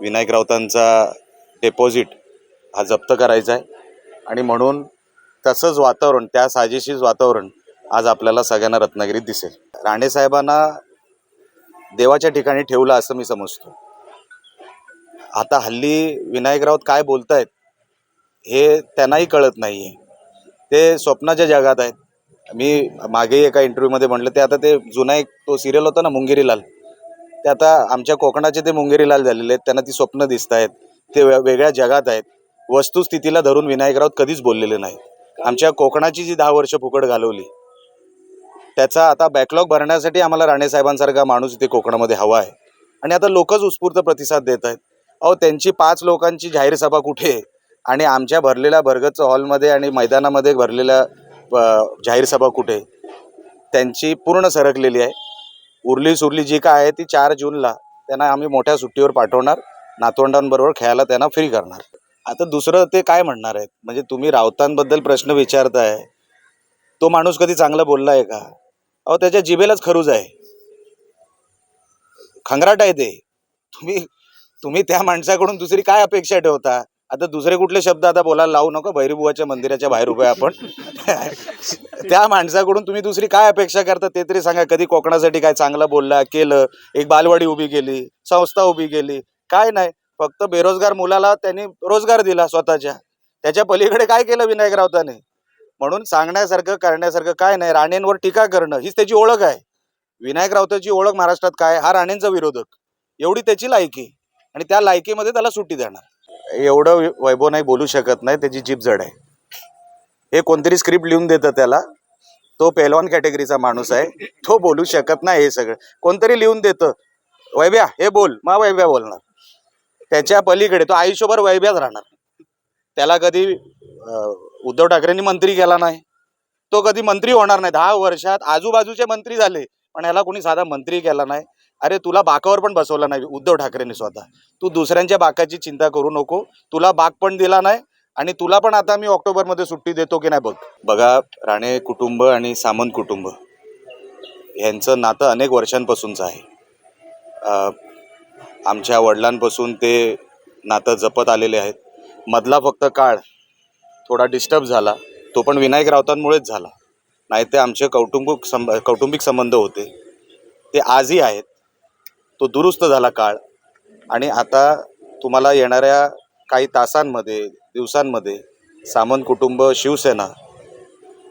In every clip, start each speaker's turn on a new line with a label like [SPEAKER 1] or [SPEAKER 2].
[SPEAKER 1] विनायक राऊतांचा डेपॉझिट हा जप्त करायचा आहे. आणि म्हणून तसंच वातावरण त्या साजेशीच वातावरण आज आपल्याला सगळ्यांना रत्नागिरीत दिसेल. राणेसाहेबांना देवाच्या ठिकाणी ठेवलं असं मी समजतो. आता हल्ली विनायक राऊत काय बोलत आहेत हे त्यांनाही कळत नाही आहे ते स्वप्नाच्या जगात आहेत. मी मागेही एका इंटरव्ह्यूमध्ये म्हटलं ते आता ते जुना एक तो सिरियल होता ना मुंगेरीलाल. ते आता आमच्या कोकणाचे ते मुंगेरीलाल झालेले आहेत त्यांना ती स्वप्न दिसत आहेत. ते वेगळ्या जगात आहेत. वस्तुस्थितीला धरून विनायक राऊत कधीच बोललेले नाही आमच्या कोकणाची जी दहा वर्ष फुकट घालवली त्याचा आता बॅकलॉग भरण्यासाठी आम्हाला राणेसाहेबांसारखा माणूस इथे कोकणामध्ये हवा आहे. आणि आता लोकच उत्स्फूर्त प्रतिसाद देत आहेत. अहो त्यांची पाच लोकांची जाहीर सभा कुठे? आहे? आणि आमच्या भरलेल्या भरगच हॉलमध्ये आणि मैदानामध्ये भरलेल्या जाहीर सभा कुठे? आहे? त्यांची पूर्ण सरकलेली आहे. उरली सुरली जी काय आहे ती चार जूनला त्यांना आम्ही मोठ्या सुट्टीवर पाठवणार. नातवंडांबरोबर खेळायला त्यांना फ्री करणार. आता दुसरं ते काय म्हणणार आहेत? म्हणजे तुम्ही राऊतांबद्दल प्रश्न विचारताय. तो माणूस कधी चांगला बोलला आहे का? अहो त्याच्या जिबेलाच खरूज आहे. खंगराट आहे ते. तुम्ही तुम्ही त्या माणसाकडून दुसरी काय अपेक्षा ठेवता? आता दुसरे कुठले शब्द आता बोलायला लावू नको भैरीबुवाच्या मंदिराच्या बाहेर उभे आपण. त्या माणसाकडून तुम्ही दुसरी काय अपेक्षा करता ते तरी सांगा कधी कोकणासाठी काय चांगलं बोलला केलं एक बालवाडी उभी केली संस्था उभी केली काय नाही. फक्त बेरोजगार मुलाला त्यांनी रोजगार दिला स्वतःच्या. त्याच्या पलीकडे काय केलं विनायक राऊताने? म्हणून सांगण्यासारखं करण्यासारखं काय नाही. राणेंवर टीका करणं हीच त्याची ओळख आहे. विनायक राऊताची ओळख महाराष्ट्रात काय? हा राणेंचा विरोधक. एवढी त्याची लायकी. आणि त्या लायकीमध्ये त्याला सुट्टी देणार. एवढं वैभव नाही बोलू शकत नाही त्याची जीप जड आहे. हे कोणतरी स्क्रिप्ट लिहून देतं त्याला. तो पेलवान कॅटेगरीचा माणूस आहे. तो बोलू शकत नाही हे सगळं. कोणतरी लिहून देतं. वैभ्या हे बोल. मा वैभ्या बोलणार. त्याच्या पलीकडे तो आयुष्यभर वैभ्याच राहणार. त्याला कधी उद्धव ठाकरेंनी मंत्री केला नाही. तो कधी मंत्री होणार नाही. दहा वर्षात आजूबाजूचे मंत्री झाले पण ह्याला कोणी साधा मंत्री केला नाही. अरे तुला बाकावर पण बसवलं नाही उद्धव ठाकरेंनी स्वतः. तू दुसऱ्यांच्या बाकाची चिंता करू नको. तुला बाक पण दिला नाही आणि तुला पण आता मी ऑक्टोबरमध्ये सुट्टी देतो की नाही बघ. बघा राणे कुटुंब आणि सामंत कुटुंब यांचं नातं अनेक वर्षांपासूनचं आहे. आमच्या वडिलांपासून ते नातं जपत आलेले आहेत. मधला फक्त काळ थोडा डिस्टर्ब झाला. तो पण विनायक राऊतांमुळेच झाला. नाही ते आमचे कौटुंबिक संब कौटुंबिक संबंध होते. ते आजही आहेत. तो दुरुस्त झाला काळ. आणि आता तुम्हाला येणाऱ्या काही तासांमध्ये दिवसांमध्ये सामंत कुटुंब शिवसेना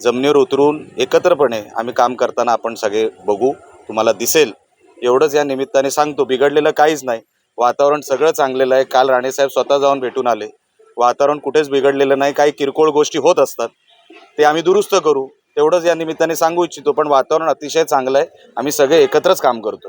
[SPEAKER 1] जमिनीवर उतरून एकत्रपणे आम्ही काम करताना आपण सगळे बघू. तुम्हाला दिसेल. एवढंच या निमित्ताने सांगतो बिघडलेलं काहीच नाही. वातावरण सगळं चांगलेलं आहे. काल राणेसाहेब स्वतः जाऊन भेटून आले. वातावरण कुठेच बिघडलेलं नाही. काही किरकोळ गोष्टी होत असतात. ते आम्ही दुरुस्त करू. तेवढंच या निमित्ताने सांगू इच्छितो पण वातावरण अतिशय चांगलं आहे. आम्ही सगळे एकत्रच काम करतो